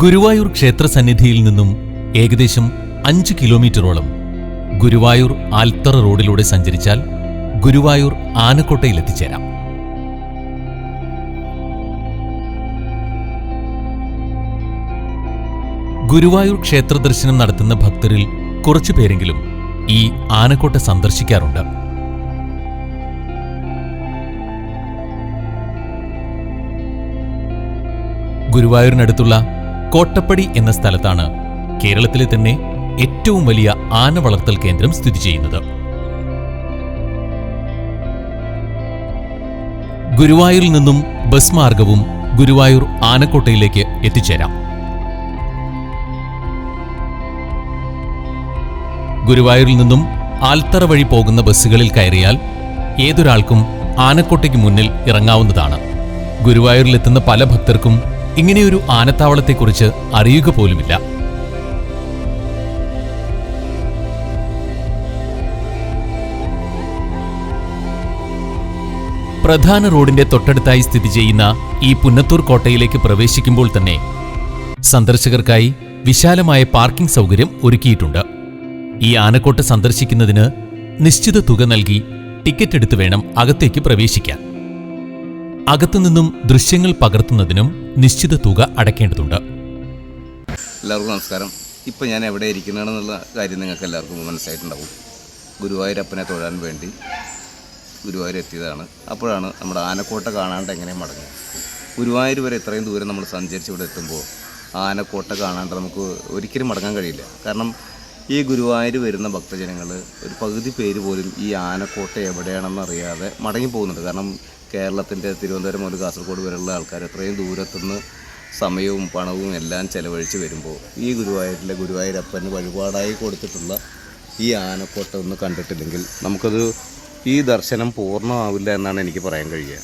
ഗുരുവായൂർ ക്ഷേത്രസന്നിധിയിൽ നിന്നും ഏകദേശം അഞ്ച് കിലോമീറ്ററോളം ഗുരുവായൂർ ആൽത്തറ റോഡിലൂടെ സഞ്ചരിച്ചാൽ ഗുരുവായൂർ ആനക്കോട്ടയിലെത്തിച്ചേരാം ഗുരുവായൂർ ക്ഷേത്ര ദർശനം നടത്തുന്ന ഭക്തരിൽ കുറച്ചു പേരെങ്കിലും ഈ ആനക്കോട്ട സന്ദർശിക്കാറുണ്ട്. ഗുരുവായൂരിനടുത്തുള്ള കോട്ടപ്പടി എന്ന സ്ഥലത്താണ് കേരളത്തിലെ തന്നെ ഏറ്റവും വലിയ ആന വളർത്തൽ കേന്ദ്രം സ്ഥിതി ചെയ്യുന്നത്. ഗുരുവായൂരിൽ നിന്നും ബസ് മാർഗവും ഗുരുവായൂർ ആനക്കോട്ടയിലേക്ക് എത്തിച്ചേരാം. ഗുരുവായൂരിൽ നിന്നും ആൽത്തറ വഴി പോകുന്ന ബസ്സുകളിൽ കയറിയാൽ ഏതൊരാൾക്കും ആനക്കോട്ടയ്ക്ക് മുന്നിൽ ഇറങ്ങാവുന്നതാണ്. ഗുരുവായൂരിലെത്തുന്ന പല ഭക്തർക്കും ഇങ്ങനെയൊരു ആനത്താവളത്തെക്കുറിച്ച് അറിയുക പോലുമില്ല. പ്രധാന റോഡിന്റെ തൊട്ടടുത്തായി സ്ഥിതി ചെയ്യുന്ന ഈ പുന്നത്തൂർ കോട്ടയിലേക്ക് പ്രവേശിക്കുമ്പോൾ തന്നെ സന്ദർശകർക്കായി വിശാലമായ പാർക്കിംഗ് സൗകര്യം ഒരുക്കിയിട്ടുണ്ട്. ഈ ആനക്കോട്ട സന്ദർശിക്കുന്നതിന് നിശ്ചിത തുക നൽകി ടിക്കറ്റ് എടുത്ത് വേണം അകത്തേക്ക് പ്രവേശിക്കാൻ. അകത്തുനിന്നും ദൃശ്യങ്ങൾ പകർത്തുന്നതിനും നിശ്ചിത തുക അടയ്ക്കേണ്ടതുണ്ട്. എല്ലാവർക്കും നമസ്കാരം. ഇപ്പം ഞാൻ എവിടെ ഇരിക്കുന്നതെന്നുള്ള കാര്യം നിങ്ങൾക്ക് എല്ലാവർക്കും മനസ്സിലായിട്ടുണ്ടാവും. ഗുരുവായൂരപ്പനെ തൊഴാൻ വേണ്ടി ഗുരുവായൂർ എത്തിയതാണ്. അപ്പോഴാണ് നമ്മുടെ ആനക്കോട്ട കാണാണ്ട് എങ്ങനെ മടങ്ങുക. ഗുരുവായൂർ വരെ ഇത്രയും ദൂരം നമ്മൾ സഞ്ചരിച്ച് ഇവിടെ എത്തുമ്പോൾ ആനക്കോട്ട കാണാണ്ട് നമുക്ക് ഒരിക്കലും മടങ്ങാൻ കഴിയില്ല. കാരണം ഈ ഗുരുവായൂർ വരുന്ന ഭക്തജനങ്ങൾ ഒരു പകുതി പേര് പോലും ഈ ആനക്കോട്ട എവിടെയാണെന്ന് അറിയാതെ മടങ്ങി പോകുന്നുണ്ട്. കാരണം കേരളത്തിന്റെ തിരുവനന്തപുരം മുതൽ കാസർഗോഡ് വരെയുള്ള ആൾക്കാർ എത്രയും ദൂരത്തുനിന്ന് സമയവും പണവും എല്ലാം ചെലവഴിച്ച് വരുമ്പോൾ ഈ ഗുരുവായൂരിലെ ഗുരുവായൂരപ്പന് വഴിപാടായി കൊടുത്തിട്ടുള്ള ഈ ആനക്കോട്ട ഒന്ന് കണ്ടിട്ടില്ലെങ്കിൽ നമുക്കത് ഈ ദർശനം പൂർണമാവില്ല എന്നാണ് എനിക്ക് പറയാൻ കഴിയുക.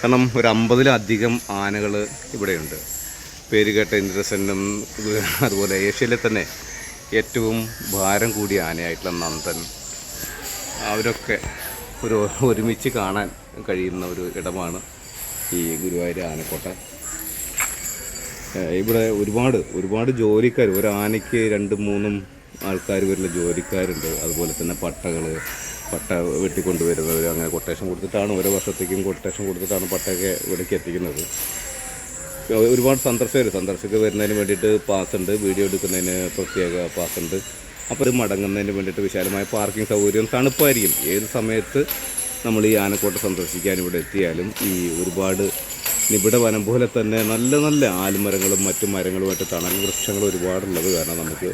കാരണം ഒരു അമ്പതിലധികം ആനകൾ ഇവിടെയുണ്ട്. പേരുകേട്ട ഇന്ദ്രസെന്നും അതുപോലെ ഏഷ്യയിലെ തന്നെ ഏറ്റവും ഭാരം കൂടിയ ആനയായിട്ടുള്ള നന്ദൻ. അവരൊക്കെ ഒരു ഒരുമിച്ച് കാണാൻ കഴിയുന്ന ഒരു ഇടമാണ് ഈ ഗുരുവായൂർ ആനക്കോട്ട. ഇവിടെ ഒരുപാട് ഒരുപാട് ജോലിക്കാർ ഒരു ആനയ്ക്ക് രണ്ടും മൂന്നും ആൾക്കാർ വരുന്ന ജോലിക്കാരുണ്ട്. അതുപോലെ തന്നെ പട്ടകൾ പട്ട വെട്ടിക്കൊണ്ടുവരുന്നവർ അങ്ങനെ കൊട്ടേഷൻ കൊടുത്തിട്ടാണ് ഓരോ വർഷത്തേക്കും കൊട്ടേഷൻ കൊടുത്തിട്ടാണ് പട്ടയൊക്കെ ഇവിടേക്ക് എത്തിക്കുന്നത്. ഒരുപാട് സന്ദർശകർ സന്ദർശകർ വരുന്നതിന് വേണ്ടിയിട്ട് പാസ് ഉണ്ട്. വീഡിയോ എടുക്കുന്നതിന് പ്രത്യേക പാസ് ഉണ്ട്. അപ്പോൾ ഇത് മടങ്ങുന്നതിന് വേണ്ടിയിട്ട് വിശാലമായ പാർക്കിംഗ് സൗകര്യം തണുപ്പായിരിക്കും. ഏത് സമയത്ത് നമ്മൾ ഈ ആനക്കോട്ട സന്ദർശിക്കാൻ ഇവിടെ എത്തിയാലും ഈ ഒരുപാട് നിബിഡ വനം പോലെ തന്നെ നല്ല നല്ല ആൽമരങ്ങളും മറ്റു മരങ്ങളുമായിട്ട് തണൽ വൃക്ഷങ്ങളും ഒരുപാടുള്ളത് കാരണം നമുക്ക്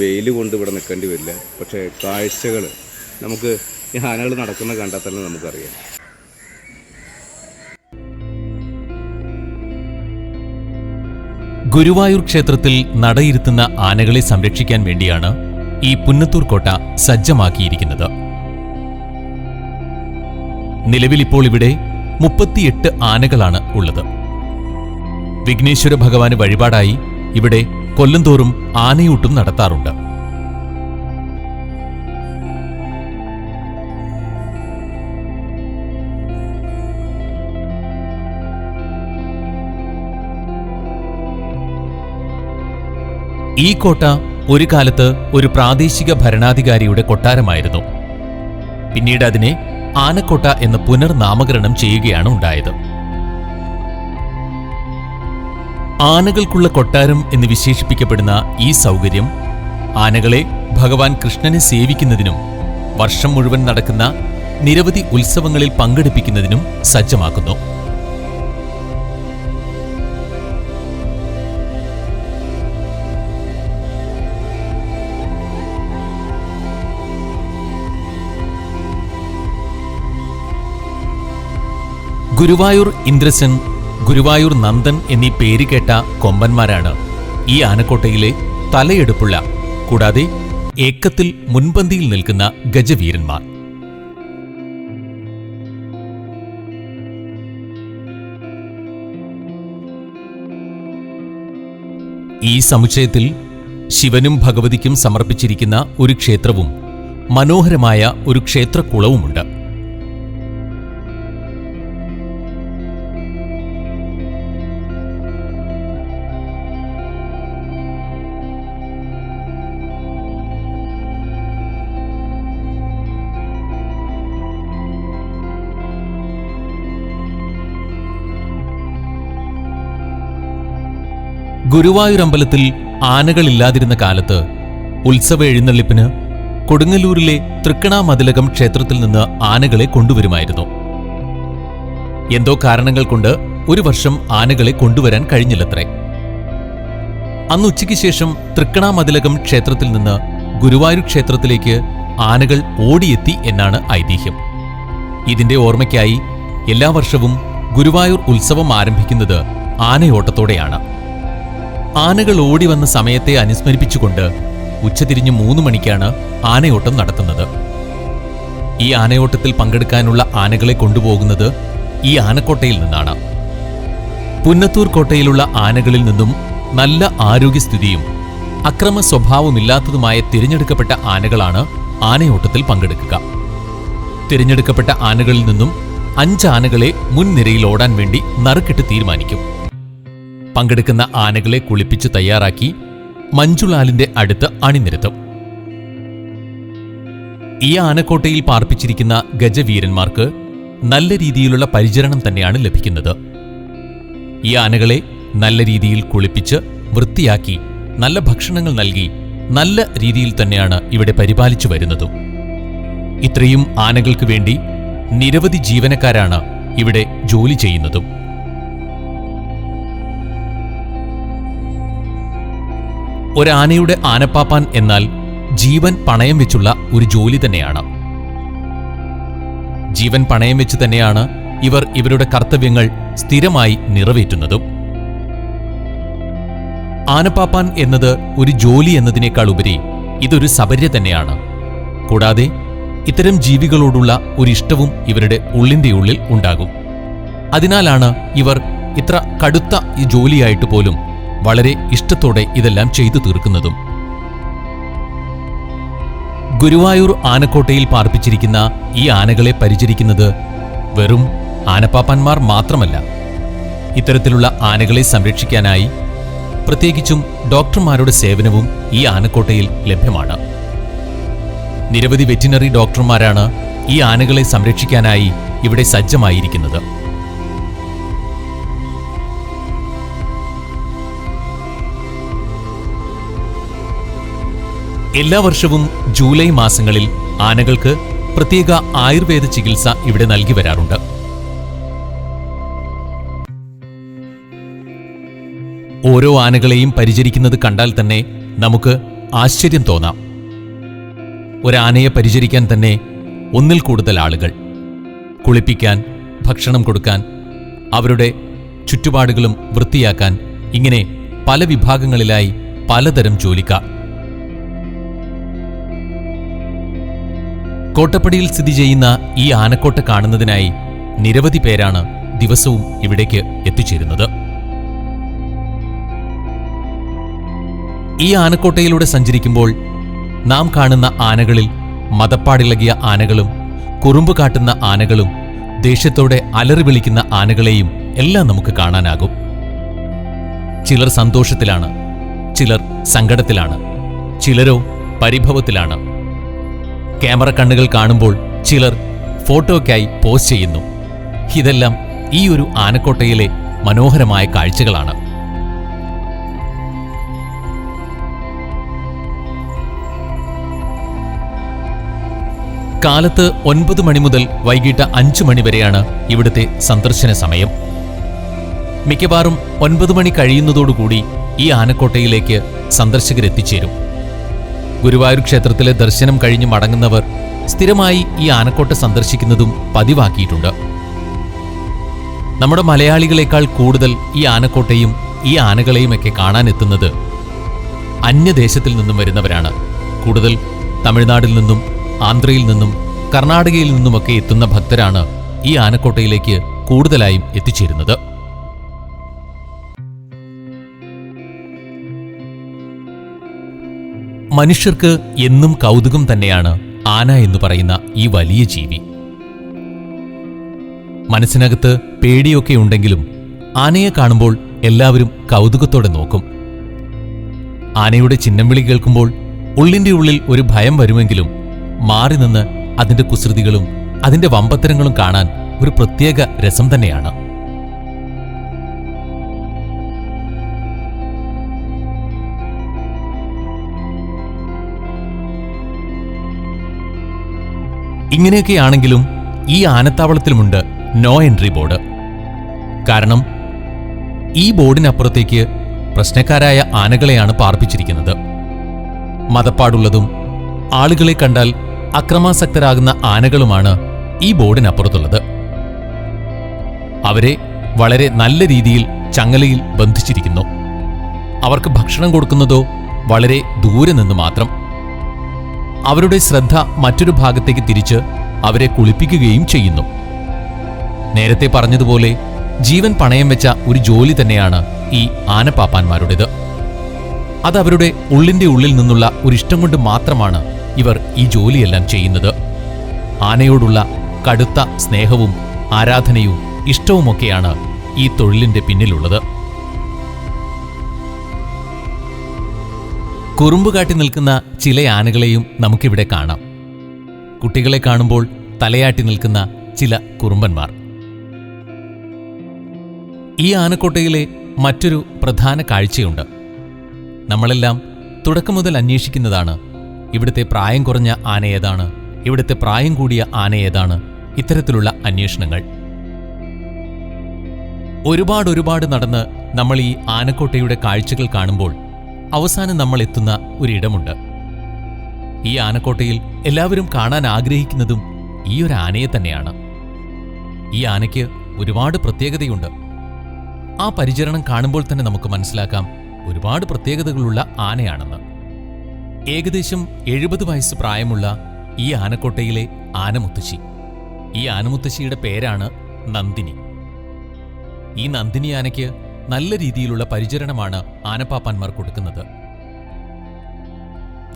വെയിൽ കൊണ്ട് ഇവിടെ നിൽക്കേണ്ടി വരില്ല. പക്ഷേ കാഴ്ചകൾ നമുക്ക് ഈ ആനകൾ നടക്കുന്ന കണ്ടാൽ തന്നെ നമുക്കറിയാം. ഗുരുവായൂർ ക്ഷേത്രത്തിൽ നടയിരുത്തുന്ന ആനകളെ സംരക്ഷിക്കാൻ വേണ്ടിയാണ് ഈ പുന്നത്തൂർ കോട്ട സജ്ജമാക്കിയിരിക്കുന്നത്. നിലവിലിപ്പോൾ ഇവിടെ മുപ്പത്തിയെട്ട് ആനകളാണ് ഉള്ളത്. വിഘ്നേശ്വര ഭഗവാന് വഴിപാടായി ഇവിടെ കൊല്ലംതോറും ആനയൂട്ടും നടത്താറുണ്ട്. ഈ കോട്ട ഒരു കാലത്ത് ഒരു പ്രാദേശിക ഭരണാധികാരിയുടെ കൊട്ടാരമായിരുന്നു. പിന്നീട് അതിനെ ആനക്കോട്ട എന്ന് പുനർനാമകരണം ചെയ്യുകയാണ് ഉണ്ടായത്. ആനകൾക്കുള്ള കൊട്ടാരം എന്ന് വിശേഷിപ്പിക്കപ്പെടുന്ന ഈ സൗകര്യം ആനകളെ ഭഗവാൻ കൃഷ്ണനെ സേവിക്കുന്നതിനും വർഷം മുഴുവൻ നടക്കുന്ന നിരവധി ഉത്സവങ്ങളിൽ പങ്കെടുപ്പിക്കുന്നതിനും സജ്ജമാക്കുന്നു. ഗുരുവായൂർ ഇന്ദ്രസൻ ഗുരുവായൂർ നന്ദൻ എന്നീ പേര് കേട്ട കൊമ്പന്മാരാണ് ഈ ആനക്കോട്ടയിലെ തലയെടുപ്പുള്ള കൂടാതെ ഏക്കത്തിൽ മുൻപന്തിയിൽ നിൽക്കുന്ന ഗജവീരന്മാർ. ഈ സമുച്ചയത്തിൽ ശിവനും ഭഗവതിക്കും സമർപ്പിച്ചിരിക്കുന്ന ഒരു ക്ഷേത്രവും മനോഹരമായ ഒരു ക്ഷേത്രക്കുളവുമുണ്ട്. ഗുരുവായൂരമ്പലത്തിൽ ആനകളില്ലാതിരുന്ന കാലത്ത് ഉത്സവ എഴുന്നള്ളിപ്പിന് കൊടുങ്ങല്ലൂരിലെ തൃക്കണാമതിലകം ക്ഷേത്രത്തിൽ നിന്ന് ആനകളെ കൊണ്ടുവരുമായിരുന്നു. എന്തോ കാരണങ്ങൾ കൊണ്ട് ഒരു വർഷം ആനകളെ കൊണ്ടുവരാൻ കഴിഞ്ഞില്ലത്രേ. അന്ന് ഉച്ചയ്ക്ക് ശേഷം തൃക്കണാമതിലകം ക്ഷേത്രത്തിൽ നിന്ന് ഗുരുവായൂർ ക്ഷേത്രത്തിലേക്ക് ആനകൾ ഓടിയെത്തി എന്നാണ് ഐതിഹ്യം. ഇതിന്റെ ഓർമ്മയ്ക്കായി എല്ലാ വർഷവും ഗുരുവായൂർ ഉത്സവം ആരംഭിക്കുന്നത് ആനയോട്ടത്തോടെയാണ്. ആനകൾ ഓടി വന്ന സമയത്തെ അനുസ്മരിപ്പിച്ചുകൊണ്ട് ഉച്ചതിരിഞ്ഞ് മൂന്ന് മണിക്കാണ് ആനയോട്ടം നടത്തുന്നത്. ഈ ആനയോട്ടത്തിൽ പങ്കെടുക്കാനുള്ള ആനകളെ കൊണ്ടുപോകുന്നത് ഈ ആനക്കോട്ടയിൽ നിന്നാണ്. പുന്നത്തൂർ കോട്ടയിലുള്ള ആനകളിൽ നിന്നും നല്ല ആരോഗ്യസ്ഥിതിയും അക്രമ സ്വഭാവമില്ലാത്തതുമായ തിരഞ്ഞെടുക്കപ്പെട്ട ആനകളാണ് ആനയോട്ടത്തിൽ പങ്കെടുക്കുക. തിരഞ്ഞെടുക്കപ്പെട്ട ആനകളിൽ നിന്നും അഞ്ച് ആനകളെ മുൻനിരയിൽ ഓടാൻ വേണ്ടി നറുക്കിട്ട് തീരുമാനിക്കും. പങ്കെടുക്കുന്ന ആനകളെ കുളിപ്പിച്ച് തയ്യാറാക്കി മഞ്ജുളാലിന്റെ അടുത്ത് അണിനിരത്തും. ഈ ആനക്കോട്ടയിൽ പാർപ്പിച്ചിരിക്കുന്ന ഗജവീരന്മാർക്ക് നല്ല രീതിയിലുള്ള പരിചരണം തന്നെയാണ് ലഭിക്കുന്നത്. ഈ ആനകളെ നല്ല രീതിയിൽ കുളിപ്പിച്ച് വൃത്തിയാക്കി നല്ല ഭക്ഷണങ്ങൾ നൽകി നല്ല രീതിയിൽ തന്നെയാണ് ഇവിടെ പരിപാലിച്ചു വരുന്നതും. ഇത്രയും ആനകൾക്ക് വേണ്ടി നിരവധി ജീവനക്കാരാണ് ഇവിടെ ജോലി ചെയ്യുന്നതും. ഒരാനയുടെ ആനപ്പാപ്പാൻ എന്നാൽ ജീവൻ പണയം വെച്ചുള്ള ഒരു ജോലി തന്നെയാണ്. ജീവൻ പണയം വെച്ച് തന്നെയാണ് ഇവർ ഇവരുടെ കർത്തവ്യങ്ങൾ സ്ഥിരമായി നിറവേറ്റുന്നതും. ആനപ്പാപ്പാൻ എന്നത് ഒരു ജോലി എന്നതിനേക്കാൾ ഉപരി ഇതൊരു സബര്യ തന്നെയാണ്. കൂടാതെ ഇത്തരം ജീവികളോടുള്ള ഒരു ഇഷ്ടവും ഇവരുടെ ഉള്ളിന്റെ ഉള്ളിൽ ഉണ്ടാകും. അതിനാലാണ് ഇവർ ഇത്ര കടുത്ത ഈ ജോലിയായിട്ട് പോലും വളരെ ഇഷ്ടത്തോടെ ഇതെല്ലാം ചെയ്തു തീർക്കുന്നതും. ഗുരുവായൂർ ആനക്കോട്ടയിൽ പാർപ്പിച്ചിരിക്കുന്ന ഈ ആനകളെ പരിചരിക്കുന്നത് വെറും ആനപ്പാപ്പന്മാർ മാത്രമല്ല. ഇത്തരത്തിലുള്ള ആനകളെ സംരക്ഷിക്കാനായി പ്രത്യേകിച്ചും ഡോക്ടർമാരുടെ സേവനവും ഈ ആനക്കോട്ടയിൽ ലഭ്യമാണ്. നിരവധി വെറ്റിനറി ഡോക്ടർമാരാണ് ഈ ആനകളെ സംരക്ഷിക്കാനായി ഇവിടെ സജ്ജമായിരിക്കുന്നത്. എല്ലാ വർഷവും ജൂലൈ മാസങ്ങളിൽ ആനകൾക്ക് പ്രത്യേക ആയുർവേദ ചികിത്സ ഇവിടെ നൽകി വരാറുണ്ട്. ഓരോ ആനകളെയും പരിചരിക്കുന്നത് കണ്ടാൽ തന്നെ നമുക്ക് ആശ്ചര്യം തോന്നാം. ഒരാനയെ പരിചരിക്കാൻ തന്നെ ഒന്നിൽ കൂടുതൽ ആളുകൾ. കുളിപ്പിക്കാൻ ഭക്ഷണം കൊടുക്കാൻ അവരുടെ ചുറ്റുപാടുകളും വൃത്തിയാക്കാൻ ഇങ്ങനെ പല വിഭാഗങ്ങളിലായി പലതരം ജോലിക്കാർ. കോട്ടപ്പടിയിൽ സ്ഥിതി ചെയ്യുന്ന ഈ ആനക്കോട്ട കാണുന്നതിനായി നിരവധി പേരാണ് ദിവസവും ഇവിടേക്ക് എത്തിച്ചേരുന്നത്. ഈ ആനക്കോട്ടയിലൂടെ സഞ്ചരിക്കുമ്പോൾ നാം കാണുന്ന ആനകളിൽ മതപ്പാടിളകിയ ആനകളും കുറുമ്പ് കാട്ടുന്ന ആനകളും ദേഷ്യത്തോടെ അലറി വിളിക്കുന്ന ആനകളെയും എല്ലാം നമുക്ക് കാണാനാകും. ചിലർ സന്തോഷത്തിലാണ് ചിലർ സങ്കടത്തിലാണ് ചിലരോ പരിഭവത്തിലാണ്. ക്യാമറ കണ്ണുകൾ കാണുമ്പോൾ ചിലർ ഫോട്ടോയ്ക്കായി പോസ്റ്റ് ചെയ്യുന്നു. ഇതെല്ലാം ഈ ഒരു ആനക്കോട്ടയിലെ മനോഹരമായ കാഴ്ചകളാണ്. കാലത്ത് ഒൻപത് മണി മുതൽ വൈകിട്ട് അഞ്ചു മണി വരെയാണ് ഇവിടുത്തെ സന്ദർശന സമയം. മിക്കവാറും ഒൻപത് മണി കഴിയുന്നതോടുകൂടി ഈ ആനക്കോട്ടയിലേക്ക് സന്ദർശകരെത്തിച്ചേരും. ഗുരുവായൂർ ക്ഷേത്രത്തിലെ ദർശനം കഴിഞ്ഞ് മടങ്ങുന്നവർ സ്ഥിരമായി ഈ ആനക്കോട്ട സന്ദർശിക്കുന്നതും പതിവാക്കിയിട്ടുണ്ട്. നമ്മുടെ മലയാളികളെക്കാൾ കൂടുതൽ ഈ ആനക്കോട്ടയും ഈ ആനകളെയുമൊക്കെ കാണാനെത്തുന്നത് അന്യദേശത്തിൽ നിന്നും വരുന്നവരാണ്. കൂടുതൽ തമിഴ്നാട്ടിൽ നിന്നും ആന്ധ്രയിൽ നിന്നും കർണാടകയിൽ നിന്നുമൊക്കെ എത്തുന്ന ഭക്തരാണ് ഈ ആനക്കോട്ടയിലേക്ക് കൂടുതലായും എത്തിച്ചേരുന്നത്. മനുഷ്യർക്ക് എന്നും കൗതുകം തന്നെയാണ് ആന എന്ന് പറയുന്ന ഈ വലിയ ജീവി. മനസ്സിനകത്ത് പേടിയൊക്കെ ഉണ്ടെങ്കിലും ആനയെ കാണുമ്പോൾ എല്ലാവരും കൗതുകത്തോടെ നോക്കും. ആനയുടെ ചിഹ്നം വിളി കേൾക്കുമ്പോൾ ഉള്ളിന്റെ ഉള്ളിൽ ഒരു ഭയം വരുമെങ്കിലും മാറി നിന്ന് അതിന്റെ കുസൃതികളും അതിന്റെ വമ്പത്തരങ്ങളും കാണാൻ ഒരു പ്രത്യേക രസം തന്നെയാണ്. ഇങ്ങനെയൊക്കെയാണെങ്കിലും ഈ ആനത്താവളത്തിലുമുണ്ട് നോ എൻട്രി ബോർഡ് കാരണം ഈ ബോർഡിനപ്പുറത്തേക്ക് പ്രശ്നക്കാരായ ആനകളെയാണ് പാർപ്പിച്ചിരിക്കുന്നത്. മതപ്പാടുള്ളതും ആളുകളെ കണ്ടാൽ അക്രമാസക്തരാകുന്ന ആനകളുമാണ് ഈ ബോർഡിനപ്പുറത്തുള്ളത്. അവരെ വളരെ നല്ല രീതിയിൽ ചങ്ങലയിൽ ബന്ധിച്ചിരിക്കുന്നു. അവർക്ക് ഭക്ഷണം കൊടുക്കുന്നതോ വളരെ ദൂരെ നിന്ന് മാത്രം. അവരുടെ ശ്രദ്ധ മറ്റൊരു ഭാഗത്തേക്ക് തിരിച്ച് അവരെ കുളിപ്പിക്കുകയും ചെയ്യുന്നു. നേരത്തെ പറഞ്ഞതുപോലെ ജീവൻ പണയം വെച്ച ഒരു ജോലി തന്നെയാണ് ഈ ആനപ്പാപ്പാന്മാരുടേത്. അത് അവരുടെ ഉള്ളിന്റെ ഉള്ളിൽ നിന്നുള്ള ഒരു ഇഷ്ടം കൊണ്ട് മാത്രമാണ് ഇവർ ഈ ജോലിയെല്ലാം ചെയ്യുന്നത്. ആനയോടുള്ള കടുത്ത സ്നേഹവും ആരാധനയും ഇഷ്ടവുമൊക്കെയാണ് ഈ തൊഴിലിന്റെ പിന്നിലുള്ളത്. കുറുമ്പ് കാട്ടി നിൽക്കുന്ന ചില ആനകളെയും നമുക്കിവിടെ കാണാം. കുട്ടികളെ കാണുമ്പോൾ തലയാട്ടി നിൽക്കുന്ന ചില കുറുമ്പന്മാർ. ഈ ആനക്കോട്ടയിലെ മറ്റൊരു പ്രധാന കാഴ്ചയുണ്ട്. നമ്മളെല്ലാം തുടക്കം മുതൽ അന്വേഷിക്കുന്നതാണ് ഇവിടുത്തെ പ്രായം കുറഞ്ഞ ആന ഏതാണ് ഇവിടുത്തെ പ്രായം കൂടിയ ആന ഏതാണ് ഇത്തരത്തിലുള്ള അന്വേഷണങ്ങൾ. ഒരുപാട് ഒരുപാട് നടന്ന് നമ്മൾ ഈ ആനക്കോട്ടയുടെ കാഴ്ചകൾ കാണുമ്പോൾ അവസാനം നമ്മൾ എത്തുന്ന ഒരിടമുണ്ട്. ഈ ആനക്കോട്ടയിൽ എല്ലാവരും കാണാൻ ആഗ്രഹിക്കുന്നതും ഈ ഒരു ആനയെ തന്നെയാണ്. ഈ ആനയ്ക്ക് ഒരുപാട് പ്രത്യേകതയുണ്ട്. ആ പരിചരണം കാണുമ്പോൾ തന്നെ നമുക്ക് മനസ്സിലാക്കാം ഒരുപാട് പ്രത്യേകതകളുള്ള ആനയാണെന്ന്. ഏകദേശം എഴുപത് വയസ്സ് പ്രായമുള്ള ഈ ആനക്കോട്ടയിലെ ആനമുത്തശ്ശി. ഈ ആനമുത്തശ്ശിയുടെ പേരാണ് നന്ദിനി. ഈ നന്ദിനി ആനയ്ക്ക് നല്ല രീതിയിലുള്ള പരിചരണമാണ് ആനപ്പാപ്പാന്മാർ കൊടുക്കുന്നത്.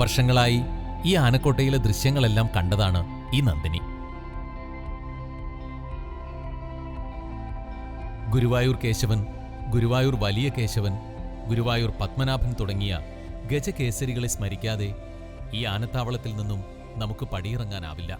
വർഷങ്ങളായി ഈ ആനക്കോട്ടയിലെ ദൃശ്യങ്ങളെല്ലാം കണ്ടതാണ് ഈ നന്ദിനി. ഗുരുവായൂർ കേശവൻ ഗുരുവായൂർ വലിയ കേശവൻ ഗുരുവായൂർ പത്മനാഭൻ തുടങ്ങിയ ഗജകേസരികളെ സ്മരിക്കാതെ ഈ ആനത്താവളത്തിൽ നിന്നും നമുക്ക് പടിയിറങ്ങാനാവില്ല.